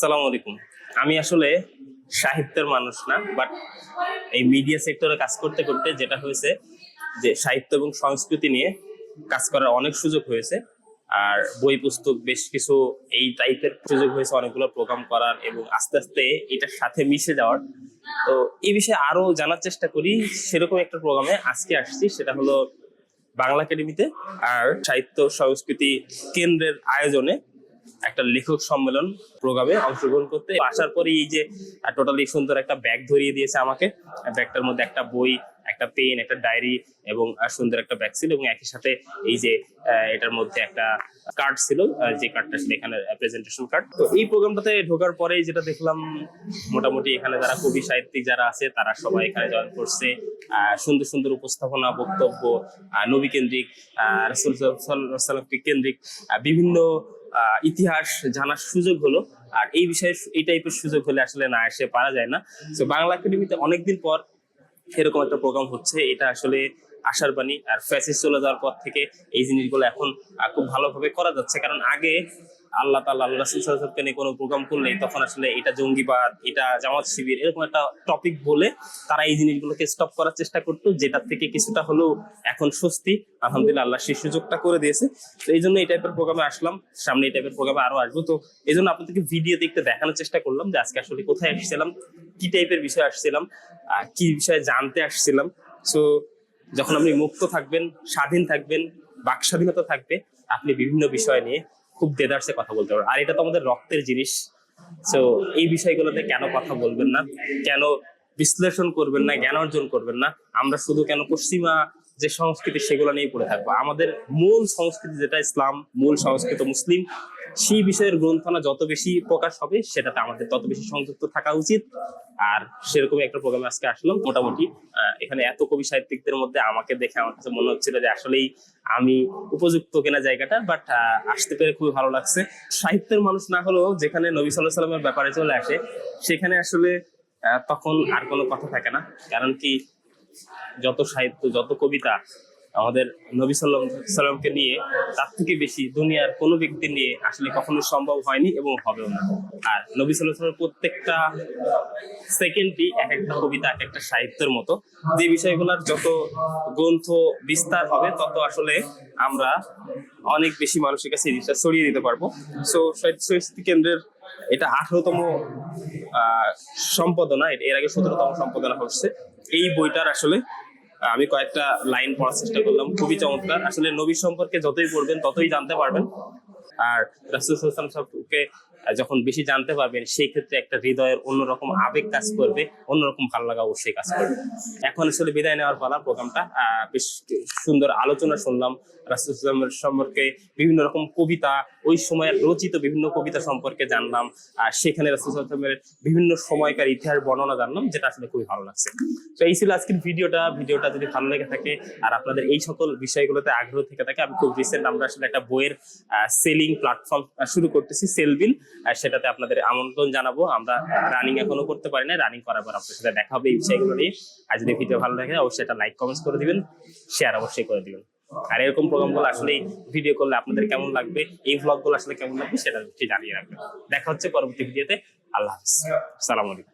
সালাম আলাইকুম। আমি আসলে সাহিত্যের মানুষ না বাট এই মিডিয়া সেক্টরে কাজ করতে করতে যেটা হয়েছে যে সাহিত্য এবং সংস্কৃতি নিয়ে কাজ করার অনেক সুযোগ হয়েছে, আর বই, পুস্তক বেশ কিছু এই টাইপের সুযোগ হয়েছে অনেকগুলো প্রোগ্রাম করার এবং আস্তে আস্তে এটার সাথে মিশে যাওয়ার। তো এই বিষয়ে আরও জানার চেষ্টা করি, সেরকম একটা প্রোগ্রামে আজকে আসছি, সেটা হলো বাংলা একাডেমিতে, আর সাহিত্য, সংস্কৃতি কেন্দ্রের আয়োজনে একটা লেখক সম্মেলন প্রোগ্রামে অংশগ্রহণ করতে। আসার পরে এই যে টোটালি সুন্দর একটা ব্যাগ ধরিয়ে দিয়েছে আমাকে। ব্যাগটার মধ্যে একটা বই, একটা পেন একটা ডায়েরি এবং সুন্দর একটা ব্যাগ ছিল এবং একই সাথে এই যে এটার মধ্যে একটা কার্ড ছিল যে কার্ডটা ছিল এখানে প্রেজেন্টেশন কার্ড তো এই প্রোগ্রামটাতে ঢোকার পরেই যেটা দেখলাম, মোটামুটি এখানে যারা কবি সাহিত্যিক যারা আছে, তারা সবাই এখানে জয়েন করছে। সুন্দর সুন্দর উপস্থাপনা, বক্তব্য নবী কেন্দ্রিক রাসূল সাল্লাল্লাহু কেন্দ্রিক বিভিন্ন ইতিহাস জানার সুযোগ হলো। আর এই বিষয়ে এই টাইপের সুযোগ হলে আসলে না এসে পারা যায় না। তো বাংলা একাডেমিতে অনেকদিন পর এরকম একটা প্রোগ্রাম হচ্ছে। এটা আসলে আশার বাণী। আর ফ্যাসিস চলে যাওয়ার পর থেকে এই জিনিসগুলো এখন খুব ভালোভাবে করা যাচ্ছে। কারণ আগে আল্লাহ তাল্লাহ আল্লাহ ওয়াসাল্লামকে নিয়ে কোনো প্রোগ্রাম করলে, তখন আসলে এটা জঙ্গিবাদ, এটা জামাত শিবির, এরকম একটা টপিক বলে তারা এই জিনিসগুলোকে স্টপ করার চেষ্টা করতো যেটার থেকে কিছুটা হলেও এখন স্বস্তি। আলহামদুলিল্লাহ, আল্লাহ সেই সুযোগটা করে দিয়েছে। তো এই জন্য এই টাইপের প্রোগ্রামে আসলাম, সামনে এই টাইপের প্রোগ্রামে আরও আসব। তো এই জন্য আপনাদেরকে ভিডিও দেখতে দেখানোর চেষ্টা করলাম যে আজকে আসলে কোথায় আসছিলাম, কি টাইপের বিষয় আসছিলাম কি বিষয়ে জানতে আসছিলাম। সো যখন আপনি মুক্ত থাকবেন, স্বাধীন থাকবেন, বাক স্বাধীনতা থাকবে, আপনি বিভিন্ন বিষয় নিয়ে খুব দেদারসে কথা বলতে পারবেন আর এটা তো আমাদের রক্তের জিনিস। তো এই বিষয়গুলোতে কেন কথা বলবেন না? কেন বিশ্লেষণ করবেন না? জ্ঞান অর্জন করবেন না? আমরা শুধু কেন পশ্চিমা যে সংস্কৃতি সেগুলো নিয়ে পড়ে থাকব। আমাদের মূল সংস্কৃতি যেটা ইসলাম, মূল সংস্কৃত মুসলিম, সেই বিষয়ের গ্রন্থনা যত বেশি প্রকাশ হবে, সেটাতে আমাদের তত বেশি সংযুক্ত থাকা উচিত। আর সেরকমই একটা প্রোগ্রামে আজকে আসলাম, মোটামুটি এখানে এত কবি সাহিত্যিকদের মধ্যে আমাকে দেখে আমার কাছে মনে হচ্ছিল যে আসলেই আমি উপযুক্ত কেনা জায়গাটা বাট আসতে পেরে খুবই ভালো লাগছে। সাহিত্যের মানুষ না হলেও যেখানে নবী সাল্লাহ সাল্লামের ব্যাপারে চলে আসে, সেখানে আসলে তখন আর কোনো কথা থাকে না। কারণ কি যত সাহিত্য, যত কবিতা আমাদের নবী সাল্লাম সাল্লামকে নিয়ে, তার থেকে বেশি দুনিয়ার কোনো ব্যক্তি নিয়ে আসলে কখনো সম্ভব হয়নি এবং হবেও না। আর নবী সাল্লাহ সাল্লামের প্রত্যেকটা সেকেন্ডই এক একটা কবিতা, এক একটা সাহিত্যের মতো। যে বিষয়গুলোর যত গ্রন্থ বিস্তার হবে, তত আসলে আমরা অনেক বেশি মানুষের কাছে এই জিনিসটা ছড়িয়ে দিতে পারব। সো সাহিত্য কেন্দ্রের এটা আঠারোতম সম্পাদনা এর আগে সতেরোতম সম্পাদনা হচ্ছে। এই বইটার আসলে আমি কয়েকটা লাইন পড়ার চেষ্টা করলাম, খুবই চমৎকার। আসলে নবী সম্পর্কে যতই পড়বেন, ততই জানতে পারবেন। আর রাসুল সাল্লাম সাহেবকে যখন বেশি জানতে পারবেন, সেই ক্ষেত্রে একটা হৃদয়ের অন্যরকম আবেগ কাজ করবে, অন্যরকম ভালো লাগা অবশ্যই কাজ করবে। এখন আসলে বিদায় নেওয়ার পালা প্রোগ্রামটা বেশ সুন্দর আলোচনা শুনলাম। রাসুল সাল্লামের সম্পর্কে বিভিন্ন রকম কবিতা, ওই সময়ের রচিত বিভিন্ন কবিতা সম্পর্কে জানলাম। আর সেখানে রাসুল সাল্লামের বিভিন্ন সময়কার ইতিহাস বর্ণনা জানলাম, যেটা আসলে খুবই ভালো লাগছে। তো এই ছিল আজকের ভিডিওটা। ভিডিওটা যদি ভালো লেগে থাকে আর আপনাদের এই সকল বিষয়গুলোতে আগ্রহ থেকে থাকে, আমি খুব রিসেন্ট আমরা আসলে একটা বইয়ের সেলিং প্ল্যাটফর্ম শুরু করতেছি সেলবিল সেটাতে আপনাদের আমন্ত্রণ জানাব। আমরা রানিং এখনও করতে পারি না রানিং করার পর আপনার সাথে দেখা হবে এই বিষয়গুলো নিয়ে। আর যদি ভিডিও ভালো লাগে, অবশ্যই এটা লাইক কমেন্টস করে দিবেন শেয়ার অবশ্যই করে দিবেন। আর এরকম প্রোগ্রামগুলো আসলে ভিডিও করলে আপনাদের কেমন লাগবে, এই ভ্লগগুলো আসলে কেমন লাগবে, সেটা জানিয়ে রাখবেন। দেখা হচ্ছে পরবর্তী ভিডিওতে আল্লাহ হাফিজ। সালাম আলাইকুম।